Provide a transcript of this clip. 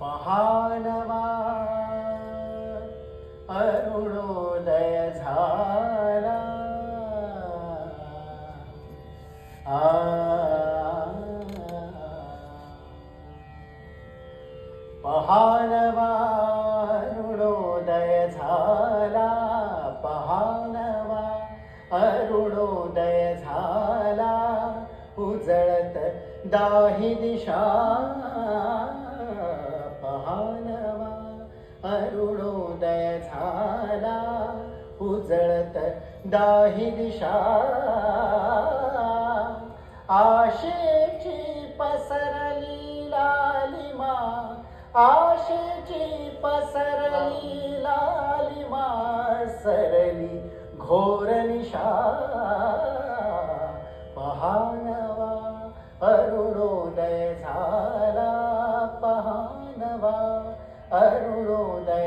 पहानवा अरुणोदय झाला. आ. पहानवा अरुणोदय झाला. पहानवा अरुणोदय झाला. उजळत दाही दिशा. अरुणोदय झाला उजळत दाही दिशा. आशेची पसरली लालिमा आशेची पसरली लालिमा सरली घोर निशा. पहानवा अरुणोदय झाला पहानवा. अरुणोदय झाला